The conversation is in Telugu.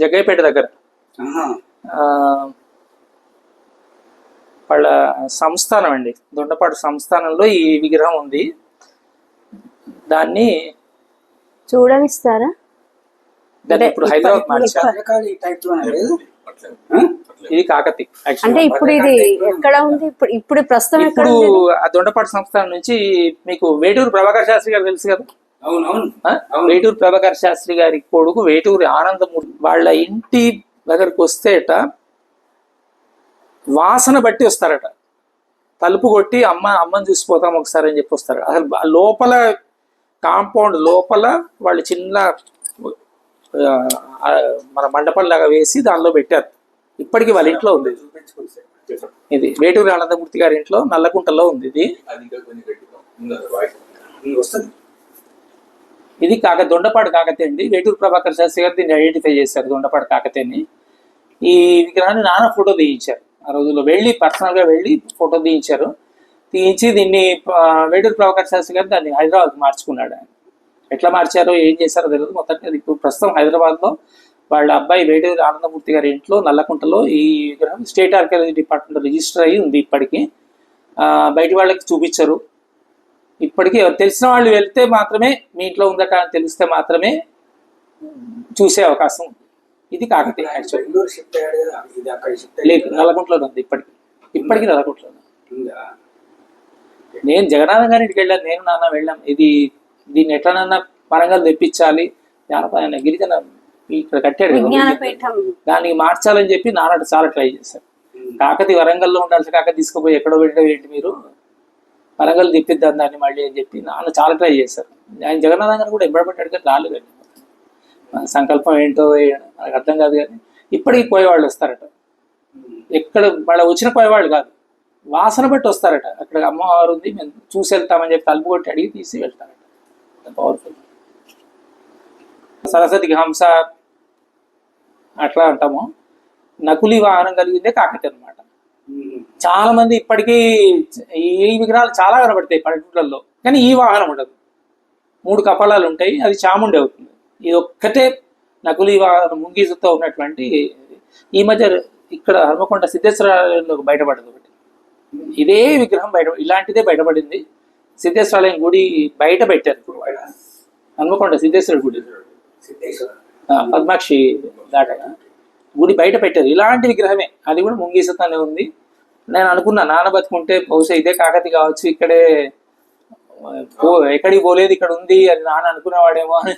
జగ్గయ్యపేట దగ్గర. వాళ్ళ సంస్థానం అండి. దొండపాడు సంస్థానంలో ఈ విగ్రహం ఉంది. దాన్ని చూడనిస్తారా? దాన్ని ఇప్పుడు హైదరాబాద్ మార్చారు? ఇది? కాకతి అంటే ఇప్పుడు ఇది ఎక్కడ ఉంది? ఇప్పుడు ఇప్పుడు ప్రస్తుతం ఎక్కడ ఇప్పుడు ఆ దొండపాడు సంస్థానం నుంచి మీకు వేటూరు ప్రభాకర్ శాస్త్రి గారు తెలుసు కదా? అవును అవును. ఆ? వేటూరు ప్రభాకర్ శాస్త్రి గారి కొడుకు వేటూరి ఆనందమూర్తి వాళ్ళ ఇంటి దగ్గరకు వస్తేట వాసన బట్టి వస్తారట. తలుపు కొట్టి అమ్మ అమ్మని చూసిపోతాం ఒకసారి అని చెప్పి వస్తారు. అసలు లోపల కాంపౌండ్ లోపల వాళ్ళు చిన్న మన మండపం లాగా వేసి దానిలో పెట్టారు. ఇప్పటికీ వాళ్ళ ఇంట్లో ఉంది. ఇది వేటూరి ఆనందమూర్తి గారి ఇంట్లో నల్లకుంటలో ఉంది ఇది. వస్తుంది. ఇది కాక దొండపాడు కాకతే అండి. వేటూరు ప్రభాకర్ శాస్త్రి గారు దీన్ని ఐడెంటిఫై చేశారు దొండపాడు కాకతేని ఈ విగ్రహాన్ని నాన్న ఫోటో తీయించారు. ఆ రోజుల్లో వెళ్ళి పర్సనల్గా వెళ్ళి ఫోటో తీయించారు. తీయించి దీన్ని వేటూరు ప్రభాకర్ శాస్త్రి గారు దాన్ని హైదరాబాద్ మార్చుకున్నాడు ఆయన. ఎట్లా మార్చారో ఏం చేశారో తెలియదు. మొత్తానికి అది ఇప్పుడు ప్రస్తుతం హైదరాబాద్లో వాళ్ళ అబ్బాయి వేటూరు ఆనందమూర్తి గారి ఇంట్లో నల్లకుంటలో ఈ విగ్రహం స్టేట్ ఆర్కియాలజీ డిపార్ట్మెంట్ రిజిస్టర్ అయ్యి ఉంది ఇప్పటికీ. బయట బయటి వాళ్ళకి చూపించరు. ఇప్పటికీ ఎవరు తెలిసిన వాళ్ళు వెళ్తే మాత్రమే మీ ఇంట్లో ఉందట అని తెలిస్తే మాత్రమే చూసే అవకాశం ఉంది. ఇది కాకతీయ లేదు నల్లగుంటలో ఉంది ఇప్పటికి. ఇప్పటికీ నల్లగుంటలో ఉంది. ఉందా? నేను జగన్నాథం గారి ఇంటికి వెళ్ళాను నేను నాన్న వెళ్ళాం. ఇది దీన్ని ఎట్లనన్నా వరంగల్ తెప్పించాలి జానపద గిరిజన ఇక్కడ కట్టాడు దానికి మార్చాలని చెప్పి నాన్న చాలా ట్రై చేశారు కాకతి వరంగల్లో ఉండాల్సి కాక తీసుకుపోయి ఎక్కడో పెట్టడం ఏంటి మీరు? వరంగల్ తిప్పిద్దాం దాన్ని మళ్ళీ అని చెప్పి నాన్న చాలా ట్రై చేశారు. ఆయన జగన్నాథ్ గారు కూడా ఇబ్బడి పట్టాడు కానీ రాలేదు సంకల్పం ఏంటో నాకు అర్థం కాదు కానీ ఇప్పటికీ పోయేవాళ్ళు వస్తారట. ఎక్కడ వాళ్ళ వచ్చిన పోయేవాళ్ళు కాదు. వాసన బట్టి వస్తారట. అక్కడ అమ్మవారు ఉంది మేము చూసి వెళ్తామని చెప్పి తలుపు కొట్టి అడిగి తీసి వెళ్తారట. పవర్ఫుల్ సరస్వతికి హంస అట్లా అంటాము. నకులి వాహనం కలిగిందే కాకతి అనమాట చాలా మంది ఇప్పటికీ ఈ విగ్రహాలు చాలా కనబడతాయి పల్లెటూళ్ళల్లో కానీ ఈ వాహనం ఉండదు. మూడు కపాలాలు ఉంటాయి అది చాముండి అవుతుంది. ఇది ఒక్కటే నకులి వాహనం ముంగీజుతో ఉన్నటువంటి ఈ మధ్య ఇక్కడ హనుమకొండ సిద్ధేశ్వరాలయంలో బయటపడదు ఒకటి. ఇదే విగ్రహం బయట ఇలాంటిదే బయటపడింది. సిద్ధేశ్వరాలయం గుడి బయట పెట్టారు ఇప్పుడు హనుమకొండ సిద్ధేశ్వర గుడి. సిద్ధేశ్వర పద్మాక్షి దాటగా. గుడి బయట పెట్టారు. ఇలాంటి విగ్రహమే. అది కూడా ముంగీసతోనే ఉంది. నేను అనుకున్నా నాన్న బతుకుంటే బహుశా ఇదే కాకతి కావచ్చు ఇక్కడే ఎక్కడికి పోలేదు ఇక్కడ ఉంది అని నాన్న అనుకునేవాడేమో అని